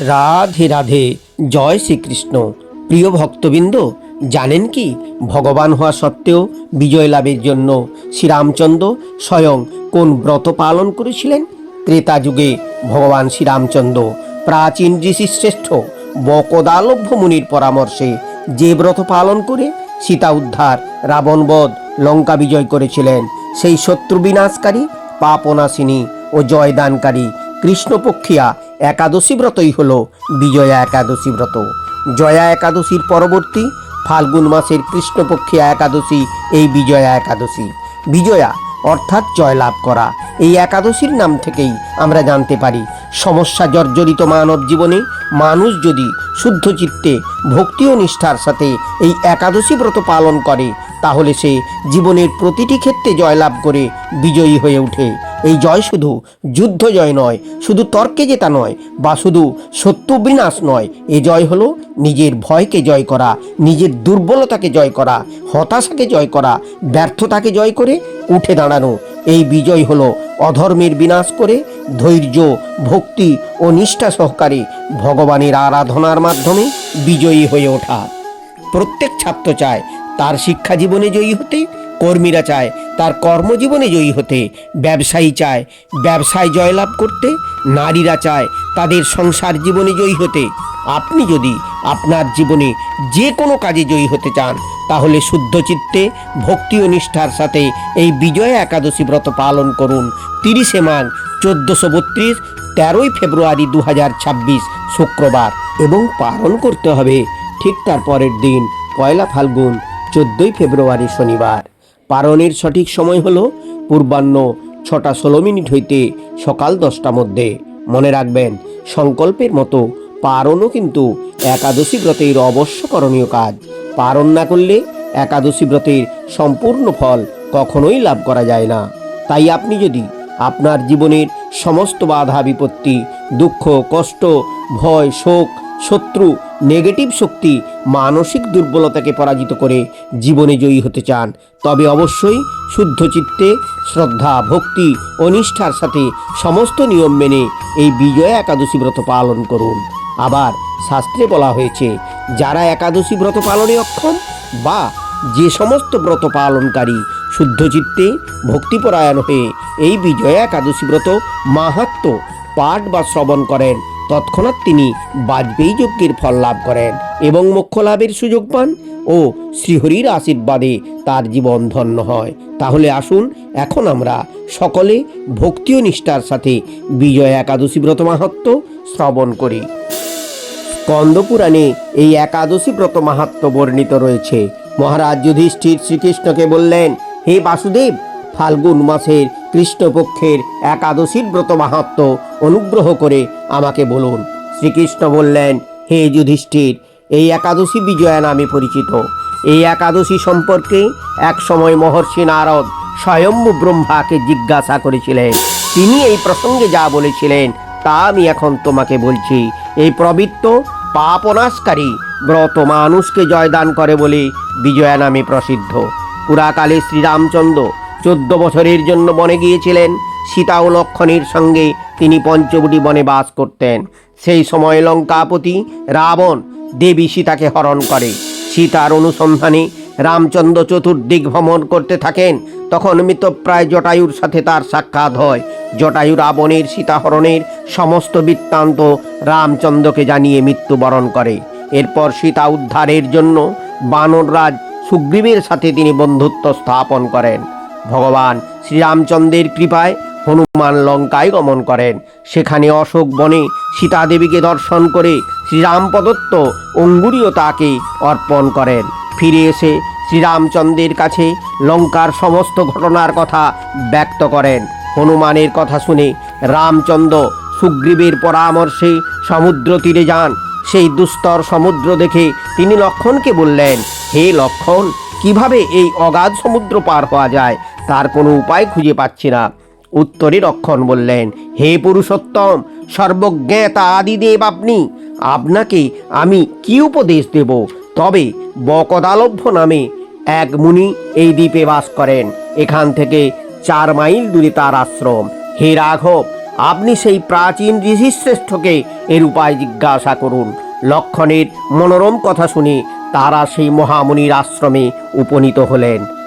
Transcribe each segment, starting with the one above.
রাধে রাধে, জয় শ্রীকৃষ্ণ। প্রিয় ভক্তবৃন্দ, জানেন কি, ভগবান হওয়া সত্ত্বেও বিজয় লাভের জন্য শ্রীরামচন্দ্র স্বয়ং কোন ব্রত পালন করেছিলেন? ত্রেতা যুগে ভগবান শ্রীরামচন্দ্র, প্রাচীন ঋষিশ্রেষ্ঠ বকদালভ্য মুনির পরামর্শে যে ব্রত পালন করে সীতা উদ্ধার রাবণবধ লঙ্কা বিজয় করেছিলেন, সেই শত্রু বিনাশকারী পাপনাশিনী ও জয়দানকারী কৃষ্ণপক্ষিয়া একাদশী ব্রতই হল বিজয়া একাদশী ব্রত। জয়া একাদশীর পরবর্তী, ফাল্গুন মাসের কৃষ্ণপক্ষিয়া একাদশী, এই বিজয়া একাদশী। বিজয়া অর্থাৎ জয়লাভ করা, এই একাদশীর নাম থেকেই আমরা জানতে পারি সমস্যা জর্জরিত মানব জীবনে মানুষ যদি শুদ্ধ চিত্তে, ভক্তি ও নিষ্ঠার সাথে এই একাদশী ব্রত পালন করে, তাহলে সে জীবনের প্রতিটি ক্ষেত্রে জয়লাভ করে বিজয়ী হয়ে ওঠে। এই জয় শুধু যুদ্ধ জয় নয়, শুধু তর্কে জেতা নয়, বা শুধু সত্য বিনাশ নয়, এ জয় হলো নিজের ভয়কে জয় করা, নিজের দুর্বলতাকে জয় করা, হতাশাকে জয় করা, ব্যর্থতাকে জয় করে উঠে দাঁড়ানো। এই বিজয় হলো অধর্মের বিনাশ করে ধৈর্য, ভক্তি ও নিষ্ঠা সহকারে ভগবানের আরাধনার মাধ্যমে বিজয়ী হয়ে ওঠা। প্রত্যেক ছাত্র চায় তার শিক্ষা জীবনে জয়ী হতে কর্মীরা চায়, তার কর্মজীবনে জয়ী হতে। ব্যবসায়ী চায়, ব্যবসায় জয়লাভ করতে নারীরা চায়, তাদের সংসার জীবনে জয়ী হতে। আপনি যদি আপনার জীবনে যে কোনো কাজে জয়ী হতে চান, তাহলে শুদ্ধ চিত্তে, ভক্তি ও নিষ্ঠার সাথে এই বিজয়া একাদশী ব্রত পালন করুন। তিরিশে মাঘ, চোদ্দোশো বত্রিশ, তেরোই ফেব্রুয়ারি দু হাজার ছাব্বিশ, শুক্রবার। এবং পালন করতে হবে ঠিক তার পরের দিন, পয়লা ফাল্গুন, চোদ্দই ফেব্রুয়ারি শনিবার। পালনের সঠিক সময় হল পূর্বাহ্ন ছটা ষোলো মিনিট হইতে সকাল দশটা মধ্যে। মনে রাখবেন, সংকল্পের মতো পারণও কিন্তু একাদশী ব্রতের অবশ্য করণীয় কাজ। পারণ না করলে একাদশী ব্রতের সম্পূর্ণ ফল কখনোই লাভ করা যায় না। তাই আপনি যদি আপনার জীবনের সমস্ত বাধা বিপত্তি, দুঃখ, কষ্ট, ভয়, শোক, শত্রু নেগেটিভ শক্তি মানসিক দুর্বলতাকে পরাজিত করে জীবনে জয়ী হতে চান। তবে অবশ্যই শুদ্ধ চিত্তে, শ্রদ্ধা, ভক্তি ও নিষ্ঠার সাথে সমস্ত নিয়ম মেনে এই বিজয়া একাদশী ব্রত পালন করুন। আবার শাস্ত্রে বলা হয়েছে, যারা একাদশী ব্রত পালনে অক্ষম বা যে সমস্ত ব্রত পালনকারী শুদ্ধ চিত্তে, ভক্তিপরায়ণ হয়ে এই বিজয়া একাদশী ব্রত মাহাত্ম পাঠ বা শ্রবণ করেন তৎক্ষণাৎ তিনি বাজপেয়ী যজ্ঞের ফল লাভ করেন এবং মোক্ষ লাভের সুযোগ পান ও শ্রীহরির আশীর্বাদে তার জীবন ধন্য হয়। তাহলে আসুন, এখন আমরা সকলে ভক্তি ও নিষ্ঠার সাথে বিজয় একাদশী ব্রত মাহাত্ম শ্রবণ করি। স্কন্দপুরাণে এই একাদশী ব্রত মাহাত্ম বর্ণিত রয়েছে। মহারাজ যুধিষ্ঠির শ্রীকৃষ্ণকে বললেন, হে বাসুদেব, ফাল্গুন মাসের কৃষ্ণপক্ষের একাদশীর ব্রত মাহাত্ম অনুগ্রহ করে আমাকে বলুন। শ্রীকৃষ্ণ বললেন, হে যুধিষ্ঠির, এই একাদশী বিজয়া নামে পরিচিত। এই একাদশী সম্পর্কে এক সময় মহর্ষি নারদ স্বয়ম্ভু ব্রহ্মাকে জিজ্ঞাসা করেছিলেন। তিনি এই প্রসঙ্গে যা বলেছিলেন, তা আমি এখন তোমাকে বলছি। এই প্রবৃত্ত পাপনাশকারী ব্রত মানুষকে জয়দান করে বলে বিজয়া নামে প্রসিদ্ধ। পুরাকালে শ্রীরামচন্দ্র চোদ্দ বছরের জন্য বনে গিয়েছিলেন। সীতা ও লক্ষণের সঙ্গে তিনি পঞ্চবটি বনে বাস করতেন। সেই সময় লঙ্কাপতি রাবণ দেবী সীতাকে হরণ করে। সীতার অনুসন্ধানে রামচন্দ্র চতুর্দিক ভ্রমণ করতে থাকেন। তখন মৃতপ্রায় জটায়ুর সাথে তার সাক্ষাৎ হয়। জটায়ু রাবণের সীতাহরণের সমস্ত বৃত্তান্ত রামচন্দ্রকে জানিয়ে মৃত্যুবরণ করে। এরপর সীতা উদ্ধারের জন্য বানররাজ সুগ্রীবের সাথে তিনি বন্ধুত্ব স্থাপন করেন। ভগবান শ্রীরামচন্দ্রের কৃপায় হনুমান লঙ্কায় গমন করেন। সেখানে অশোক বনে সীতা দেবীকে দর্শন করে শ্রীরাম প্রদত্ত অঙ্গুরীয় তাকে অর্পণ করেন। ফিরে এসে শ্রীরামচন্দ্রের কাছে লঙ্কার সমস্ত ঘটনার কথা ব্যক্ত করেন। হনুমানের কথা শুনে রামচন্দ্র সুগ্রীবের পরামর্শে সমুদ্র তীরে যান। সেই দুস্তর সমুদ্র দেখে তিনি লক্ষণকে বললেন, হে লক্ষণ, কীভাবে এই অগাধ সমুদ্র পার হওয়া যায়? তার কোনো উপায় খুঁজে পাচ্ছি না। উত্তরে লক্ষণ বললেন, হে পুরুষোত্তম সর্বজ্ঞতা আদিদেব আপনি। আপনাকে আমি কি উপদেশ দেব? তবে বকদালভ্য নামে এক মুনি এই দ্বীপে বাস করেন। এখান থেকে চার মাইল দূরে তার আশ্রম। হে রাঘব, আপনি সেই প্রাচীন ঋষিশ্রেষ্ঠকে এর উপায় জিজ্ঞাসা করুন। লক্ষণের মনোরম কথা শুনে তারা সেই মহামুনির আশ্রমে উপনীত হলেন।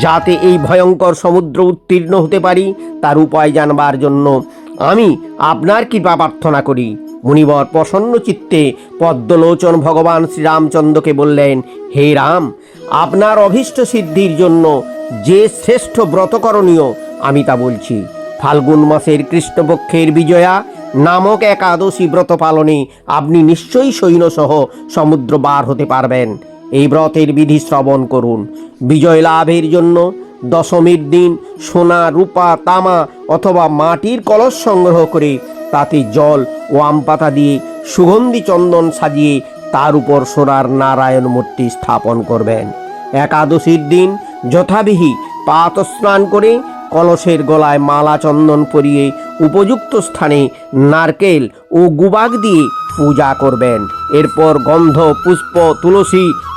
যাতে এই ভয়ঙ্কর সমুদ্র উত্তীর্ণ হতে পারি, তার উপায় জানবার জন্য। আমি আপনার কৃপা প্রার্থনা করি। মুনিবর প্রসন্ন চিত্তে পদ্মলোচন ভগবান শ্রীরামচন্দ্রকে বললেন, হে রাম, আপনার অভীষ্ট সিদ্ধির জন্য যে শ্রেষ্ঠ ব্রতকরণীয় আমি তা বলছি। ফাল্গুন মাসের কৃষ্ণপক্ষের বিজয়া নামক একাদশী ব্রত পালনে আপনি নিশ্চয়ই সৈন্যসহ সমুদ্র বার হতে পারবেন। এই ব্রতের বিধি শ্রবণ করুন। বিজয় লাভের জন্য দশমীর দিন সোনা, রূপা, তামা অথবা মাটির কলস সংগ্রহ করে তাতে জল ও আম পাতা দিয়ে সুগন্ধি চন্দন সাজিয়ে তার উপর সোনার নারায়ণ মূর্তি স্থাপন করবেন। একাদশীর দিন যথাবিহি পাত স্নান করে কলসের গলায় মালা চন্দন পরিয়ে উপযুক্ত স্থানে নারকেল ও গুবাগ দিয়ে পূজা করবেন। এরপর গন্ধ, পুষ্প, তুলসী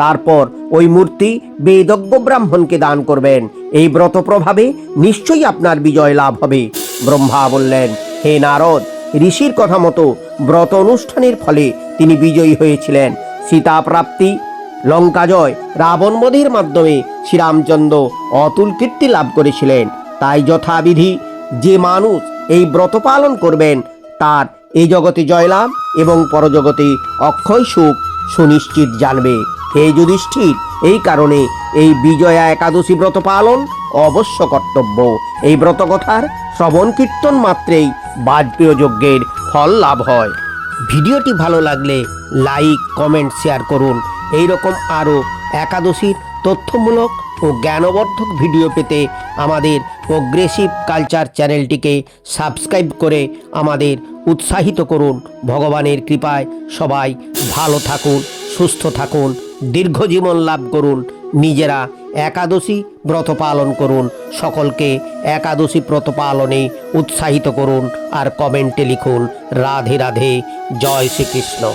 তারপর ওই মূর্তি বেদজ্ঞ ব্রাহ্মণকে দান করবেন। এই ব্রত প্রভাবে নিশ্চয়ই আপনার বিজয় লাভ হবে। ব্রহ্মা বললেন, হে নারদ, ঋষির কথা মতো ব্রত অনুষ্ঠানের ফলে তিনি বিজয়ী হয়েছিলেন। সীতা প্রাপ্তি লঙ্কাজয় রাবণ বধের মাধ্যমে শ্রীরামচন্দ্র অতুল কীর্তি লাভ করেছিলেন। তাই যথাবিধি যে মানুষ এই ব্রত পালন করবেন, তার এই জগতে জয়লাভ এবং পরজগতে অক্ষয় সুখ সুনিশ্চিত জানবে। হে যুধিষ্ঠির, এই কারণে এই বিজয়া একাদশী ব্রত পালন অবশ্য কর্তব্য। এই ব্রত কথার শ্রবণ কীর্তন মাত্রেই বাজপেয় যজ্ঞের ফল লাভ হয়। ভিডিওটি ভালো লাগলে লাইক, কমেন্ট, শেয়ার করুন। এই রকম আরও একাদশীর তথ্যমূলক ও জ্ঞানবর্ধক ভিডিও পেতে আমাদের প্রোগ্রেসিভ কালচার চ্যানেলটিকে সাবস্ক্রাইব করে আমাদের উৎসাহিত করুন। ভগবানের কৃপায় সবাই ভালো থাকুন, সুস্থ থাকুন। দীর্ঘ জীবন লাভ করুন। নিজেরা একাদশী ব্রত পালন করুন। সকলকে একাদশী ব্রত পালনে উৎসাহিত করুন। আর কমেন্টে লিখুন, রাধে রাধে, জয় শ্রীকৃষ্ণ।